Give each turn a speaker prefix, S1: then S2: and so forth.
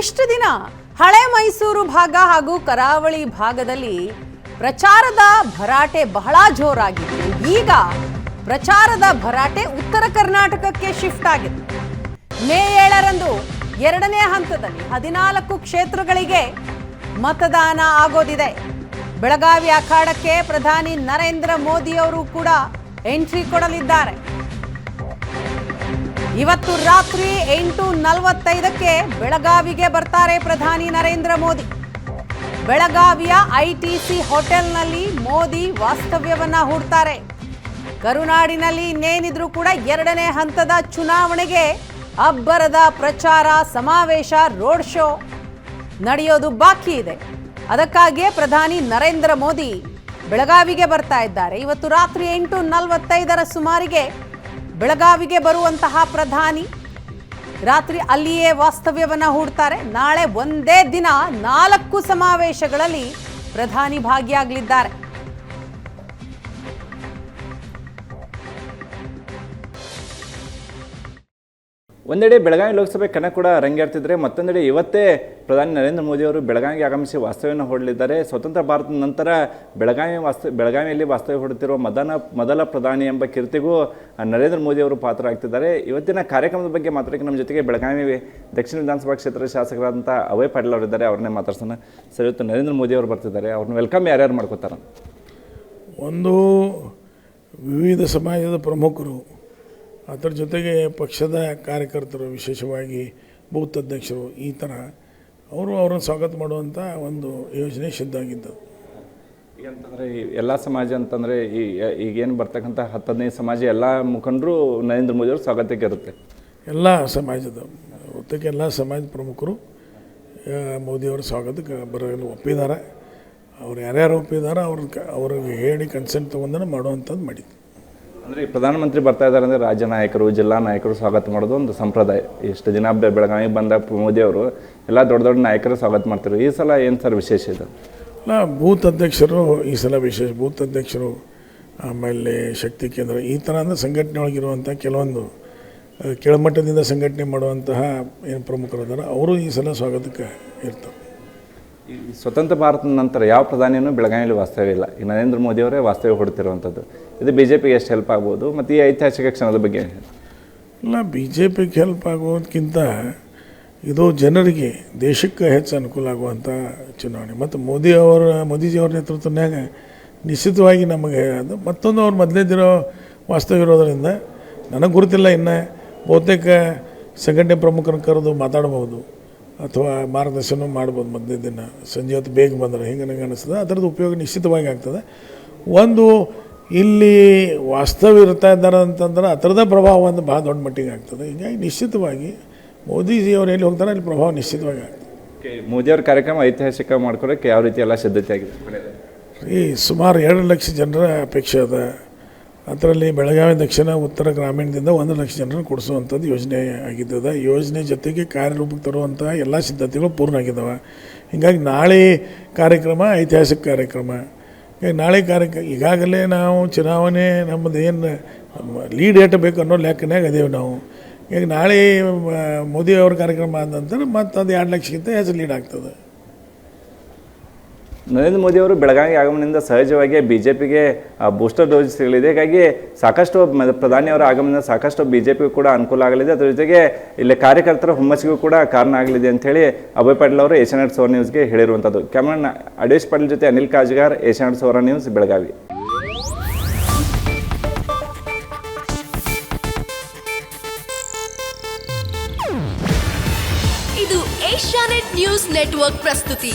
S1: ಇಷ್ಟು ದಿನ ಹಳೆ ಮೈಸೂರು ಭಾಗ ಹಾಗೂ ಕರಾವಳಿ ಭಾಗದಲ್ಲಿ ಪ್ರಚಾರದ ಭರಾಟೆ ಬಹಳ ಜೋರಾಗಿತ್ತು. ಈಗ ಪ್ರಚಾರದ ಭರಾಟೆ ಉತ್ತರ ಕರ್ನಾಟಕಕ್ಕೆ ಶಿಫ್ಟ್ ಆಗಿದೆ ಮೇ ಏಳರಂದು ಎರಡನೇ ಹಂತದಲ್ಲಿ ಹದಿನಾಲ್ಕು ಕ್ಷೇತ್ರಗಳಿಗೆ ಮತದಾನ ಆಗೋದಿದೆ. ಬೆಳಗಾವಿ ಅಖಾಡಕ್ಕೆ ಪ್ರಧಾನಿ ನರೇಂದ್ರ ಮೋದಿ ಅವರು ಕೂಡ ಎಂಟ್ರಿ ಕೊಡಲಿದ್ದಾರೆ. ಇವತ್ತು ರಾತ್ರಿ ಎಂಟು ನಲವತ್ತೈದಕ್ಕೆ ಬೆಳಗಾವಿಗೆ ಬರ್ತಾರೆ ಪ್ರಧಾನಿ ನರೇಂದ್ರ ಮೋದಿ. ಬೆಳಗಾವಿಯ ಐಟಿಸಿ ಹೋಟೆಲ್ನಲ್ಲಿ ಮೋದಿ ವಾಸ್ತವ್ಯವನ್ನ ಹೂಡ್ತಾರೆ. ಕರುನಾಡಿನಲ್ಲಿ ಇನ್ನೇನಿದ್ರೂ ಕೂಡ ಎರಡನೇ ಹಂತದ ಚುನಾವಣೆಗೆ ಅಬ್ಬರದ ಪ್ರಚಾರ, ಸಮಾವೇಶ, ರೋಡ್ ಶೋ ನಡೆಯೋದು ಬಾಕಿ ಇದೆ. ಅದಕ್ಕಾಗಿಯೇ ಪ್ರಧಾನಿ ನರೇಂದ್ರ ಮೋದಿ ಬೆಳಗಾವಿಗೆ ಬರ್ತಾ ಇದ್ದಾರೆ. ಇವತ್ತು ರಾತ್ರಿ ಎಂಟು ನಲವತ್ತೈದರ ಸುಮಾರಿಗೆ ಬೆಳಗಾವಿಗೆ ಬರುವಂತಹ ಪ್ರಧಾನಿ. ರಾತ್ರಿ ಅಲ್ಲಿಯೇ ವಾಸ್ತವ್ಯವನ್ನ ಹೂಡ್ತಾರೆ. ನಾಳೆ ಒಂದೇ ದಿನ ನಾಲ್ಕು ಸಮಾವೇಶಗಳಲ್ಲಿ ಪ್ರಧಾನಿ ಭಾಗಿಯಾಗಲಿದ್ದಾರೆ.
S2: ಒಂದೆಡೆ ಬೆಳಗಾವಿ ಲೋಕಸಭೆ ಕಣ ಕೂಡ ರಂಗೇರ್ತಿದ್ರೆ ಮತ್ತೊಂದೆಡೆ ಇವತ್ತೇ ಪ್ರಧಾನಿ ನರೇಂದ್ರ ಮೋದಿ ಅವರು ಬೆಳಗಾವಿಗೆ ಆಗಮಿಸಿ ವಾಸ್ತವ್ಯವನ್ನು ಹೊಡಲಿದ್ದಾರೆ ಸ್ವತಂತ್ರ ಭಾರತದ ನಂತರ ಬೆಳಗಾವಿ ವಾಸ್ತ, ಬೆಳಗಾವಿಯಲ್ಲಿ ವಾಸ್ತವ್ಯ ಹೊಡುತ್ತಿರುವ ಮದನ, ಮೊದಲ ಪ್ರಧಾನಿ ಎಂಬ ಕೀರ್ತಿಗೂ ನರೇಂದ್ರ ಮೋದಿ ಅವರು ಪಾತ್ರ ಆಗ್ತಿದ್ದಾರೆ ಇವತ್ತಿನ ಕಾರ್ಯಕ್ರಮದ ಬಗ್ಗೆ ಮಾತಾಡೋಕ್ಕೆ ನಮ್ಮ ಜೊತೆಗೆ ಬೆಳಗಾವಿ ದಕ್ಷಿಣ ವಿಧಾನಸಭಾ ಕ್ಷೇತ್ರದ ಶಾಸಕರಾದಂಥ ಅವೇ ಪಾಟೀಲ್ ಅವರಿದ್ದಾರೆ. ಅವ್ರನ್ನೇ ಮಾತಾಡ್ಸೋಣ. ಸರ್, ಇವತ್ತು ನರೇಂದ್ರ ಮೋದಿ ಅವರು ಬರ್ತಿದ್ದಾರೆ. ಅವ್ರನ್ನ ವೆಲ್ಕಮ್ ಯಾರ್ಯಾರು ಮಾಡ್ಕೋತಾರೆ?
S3: ಒಂದು ವಿವಿಧ ಸಮಾಜದ ಪ್ರಮುಖರು ಅದರ ಜೊತೆಗೆ ಪಕ್ಷದ ಕಾರ್ಯಕರ್ತರು ವಿಶೇಷವಾಗಿ ಬೂತ್ ಅಧ್ಯಕ್ಷರು ಈ ಥರ ಅವರು ಅವರನ್ನು ಸ್ವಾಗತ ಮಾಡುವಂಥ ಒಂದು ಯೋಜನೆ ಸಿದ್ಧ ಆಗಿದ್ದು
S2: ಈಗ ಅಂತಂದರೆ ಎಲ್ಲ ಸಮಾಜ ಅಂತಂದರೆ ಈ ಈಗೇನು ಬರ್ತಕ್ಕಂಥ ಹತ್ತನೇ ಹದಿನೈದು ಸಮಾಜ ಎಲ್ಲ ಮುಖಂಡರು ನರೇಂದ್ರ ಮೋದಿ ಅವರು ಸ್ವಾಗತಕ್ಕೆ ಇರುತ್ತೆ.
S3: ಎಲ್ಲ ಸಮಾಜದ ಒತ್ತಕ್ಕೆ ಎಲ್ಲ ಸಮಾಜದ ಪ್ರಮುಖರು ಮೋದಿಯವರ ಸ್ವಾಗತಕ್ಕೆ ಬರಲು ಒಪ್ಪಿದ್ದಾರೆ. ಅವ್ರು ಯಾರ್ಯಾರು ಒಪ್ಪಿದ್ದಾರೆ ಅವ್ರ ಅವ್ರಿಗೆ ಹೇಳಿ ಕನ್ಸೆಂಟ್ ತೊಗೊಂಡೇ ಮಾಡುವಂಥದ್ದು ಮಾಡಿದ್ದು.
S2: ಅಂದರೆ ಈ ಪ್ರಧಾನಮಂತ್ರಿ ಬರ್ತಾ ಇದ್ದಾರೆ ಅಂದರೆ ರಾಜ್ಯ ನಾಯಕರು, ಜಿಲ್ಲಾ ನಾಯಕರು ಸ್ವಾಗತ ಮಾಡೋದು ಒಂದು ಸಂಪ್ರದಾಯ. ಎಷ್ಟು ದಿನ ಬೆಳಗಾವಿಗೆ ಬಂದ ಮೋದಿಯವರು ಎಲ್ಲ ದೊಡ್ಡ ದೊಡ್ಡ ನಾಯಕರು ಸ್ವಾಗತ ಮಾಡ್ತಾರೆ ಈ ಸಲ ಏನು ಸರ್ ವಿಶೇಷ ಇದು?
S3: ನಾ ಬೂತ್ ಅಧ್ಯಕ್ಷರು, ಈ ಸಲ ವಿಶೇಷ ಬೂತ್ ಅಧ್ಯಕ್ಷರು, ಆಮೇಲೆ ಶಕ್ತಿ ಕೇಂದ್ರ, ಈ ಥರ ಅಂದರೆ ಸಂಘಟನೆ ಒಳಗಿರುವಂಥ ಕೆಲವೊಂದು ಕೆಳಮಟ್ಟದಿಂದ ಸಂಘಟನೆ ಮಾಡುವಂತಹ ಏನು ಪ್ರಮುಖರು ಇದ್ದಾರೆ ಅವರು ಈ ಸಲ ಸ್ವಾಗತಕ್ಕೆ ಇರ್ತಾರೆ.
S2: ಸ್ವತಂತ್ರ ಭಾರತದ ನಂತರ ಯಾವ ಪ್ರಧಾನಿಯೂ ಬೆಳಗಾವಿಯಲ್ಲಿ ವಾಸ್ತವ್ಯ ಇಲ್ಲ. ಈ ನರೇಂದ್ರ ಮೋದಿಯವರೇ ವಾಸ್ತವ್ಯ ಹೊಡ್ತಿರುವಂಥದ್ದು ಇದು ಬಿ ಜೆ ಪಿಗೆ ಎಷ್ಟು ಹೆಲ್ಪ್ ಆಗ್ಬೋದು ಮತ್ತು ಈ ಐತಿಹಾಸಿಕ ಕ್ಷಣದ ಬಗ್ಗೆ?
S3: ಇಲ್ಲ ಬಿ ಜೆ ಪಿಗೆ ಹೆಲ್ಪ್ ಆಗೋದಕ್ಕಿಂತ ಇದು ಜನರಿಗೆ ದೇಶಕ್ಕೆ ಹೆಚ್ಚು ಅನುಕೂಲ ಆಗುವಂಥ ಚುನಾವಣೆ. ಮತ್ತು ಮೋದಿ ಅವರ, ಮೋದಿಜಿಯವರ ನೇತೃತ್ವನ್ಯಾಗ ನಿಶ್ಚಿತವಾಗಿ ನಮಗೆ ಅದು ಮತ್ತೊಂದು ಅವ್ರು ಮೊದಲೇದಿರೋ ವಾಸ್ತವ್ಯ ಇರೋದರಿಂದ ನನಗೆ ಗುರುತಿಲ್ಲ ಇನ್ನು ಬಹುತೇಕ ಸಂಘಟನೆ ಪ್ರಮುಖರನ್ನು ಕರೆದು ಮಾತಾಡ್ಬೋದು. ಅಥವಾ ಮಾರ್ಗದರ್ಶನ ಮಾಡ್ಬೋದು ಮೊದಲನೇ ದಿನ. ಸಂಜೆ ಹೊತ್ತು ಬೇಗ ಬಂದರೆ. ಹೆಂಗೆ ನನಗೆ ಅನಿಸ್ತದೆ? ಅದರದ್ದು ಉಪಯೋಗ ನಿಶ್ಚಿತವಾಗಿ ಆಗ್ತದೆ. ಒಂದು ಇಲ್ಲಿ ವಾಸ್ತವ ಇರ್ತಾ ಇದ್ದಾರೆ ಅಂತಂದ್ರೆ ಅದರದ ಪ್ರಭಾವ ಒಂದು ಭಾಳ ದೊಡ್ಡ ಮಟ್ಟಿಗೆ ಆಗ್ತದೆ. ಹೀಗಾಗಿ ನಿಶ್ಚಿತವಾಗಿ ಮೋದಿಜಿಯವರು ಎಲ್ಲಿ ಹೋಗ್ತಾರೆ ಅಲ್ಲಿ ಪ್ರಭಾವ ನಿಶ್ಚಿತವಾಗಿ ಆಗ್ತದೆ.
S2: ಮೋದಿಯವ್ರ ಕಾರ್ಯಕ್ರಮ ಐತಿಹಾಸಿಕ ಮಾಡ್ಕೊಳಕ್ಕೆ ಯಾವ ರೀತಿ ಎಲ್ಲ ಸಿದ್ಧತೆ ಆಗಿದೆ
S3: ಈ ಸುಮಾರು ಎರಡು ಲಕ್ಷ ಜನರ ಅಪೇಕ್ಷೆ ಅದ. ಅದರಲ್ಲಿ ಬೆಳಗಾವಿ, ದಕ್ಷಿಣ, ಉತ್ತರ ಗ್ರಾಮೀಣದಿಂದ ಒಂದು ಲಕ್ಷ ಜನರನ್ನು ಕೊಡಿಸುವಂಥದ್ದು ಯೋಜನೆ ಆಗಿದ್ದದ. ಯೋಜನೆ ಜೊತೆಗೆ ಕಾರ್ಯರೂಪಕ್ಕೆ ತರುವಂಥ ಎಲ್ಲ ಸಿದ್ಧತೆಗಳು ಪೂರ್ಣ ಆಗಿದ್ದಾವೆ. ಹೀಗಾಗಿ ನಾಳೆ ಕಾರ್ಯಕ್ರಮ, ಐತಿಹಾಸಿಕ ಕಾರ್ಯಕ್ರಮ. ಹೀಗಾಗಿ ನಾಳೆ ಕಾರ್ಯಕ್ರಮ ಈಗಾಗಲೇ ನಾವು ಚುನಾವಣೆ ನಮ್ಮದು ಏನು ಲೀಡ್ ಏಟ ಬೇಕು ಅನ್ನೋ ಲೆಕ್ಕನಾಗ ಅದೇವು ನಾವು. ಈಗ ನಾಳೆ ಮೋದಿ ಅವ್ರ ಕಾರ್ಯಕ್ರಮ ಆದ ನಂತರ ಮತ್ತು ಅದು ಎರಡು ಲಕ್ಷಕ್ಕಿಂತ ಹೆಚ್ಚು ಲೀಡ್ ಆಗ್ತದೆ.
S2: ನರೇಂದ್ರ ಮೋದಿ ಅವರು ಬೆಳಗಾವಿ ಆಗಮನದಿಂದ ಸಹಜವಾಗಿ ಬಿ ಜೆ ಪಿಗೆ ಬೂಸ್ಟರ್ ಡೋಸ್ ಸಿಗಲಿದೆ. ಹೀಗಾಗಿ ಸಾಕಷ್ಟು ಪ್ರಧಾನಿ ಪ್ರಧಾನಿಯವರ ಆಗಮನದಿಂದ ಸಾಕಷ್ಟು ಬಿ ಜೆ ಪಿಗೂ ಕೂಡ ಅನುಕೂಲ ಆಗಲಿದೆ. ಅದರ ಜೊತೆಗೆ ಇಲ್ಲಿ ಕಾರ್ಯಕರ್ತರ ಹುಮ್ಮಸ್ಸಿಗೂ ಕೂಡ ಕಾರಣ ಆಗಲಿದೆ ಅಂತ ಹೇಳಿ ಅಭಯ್ ಪಾಟೀಲ್ ಅವರು ಏಷ್ಯಾನೆಟ್ ಸೋರ್ ನ್ಯೂಸ್ಗೆ ಹೇಳಿರುವಂಥದ್ದು. ಕ್ಯಾಮ್ರಾನ್ ಅಡೇಶ್ ಪಾಟೀಲ್ ಜೊತೆ ಅನಿಲ್ ಕಾಜ್ಗಾರ್ ಏಷ್ಯಾನೆಟ್ ಸೋರ ನ್ಯೂಸ್, ಬೆಳಗಾವಿ.
S4: ಇದು ಏಷ್ಯಾನೆಟ್ ನ್ಯೂಸ್ ನೆಟ್ವರ್ಕ್ ಪ್ರಸ್ತುತಿ.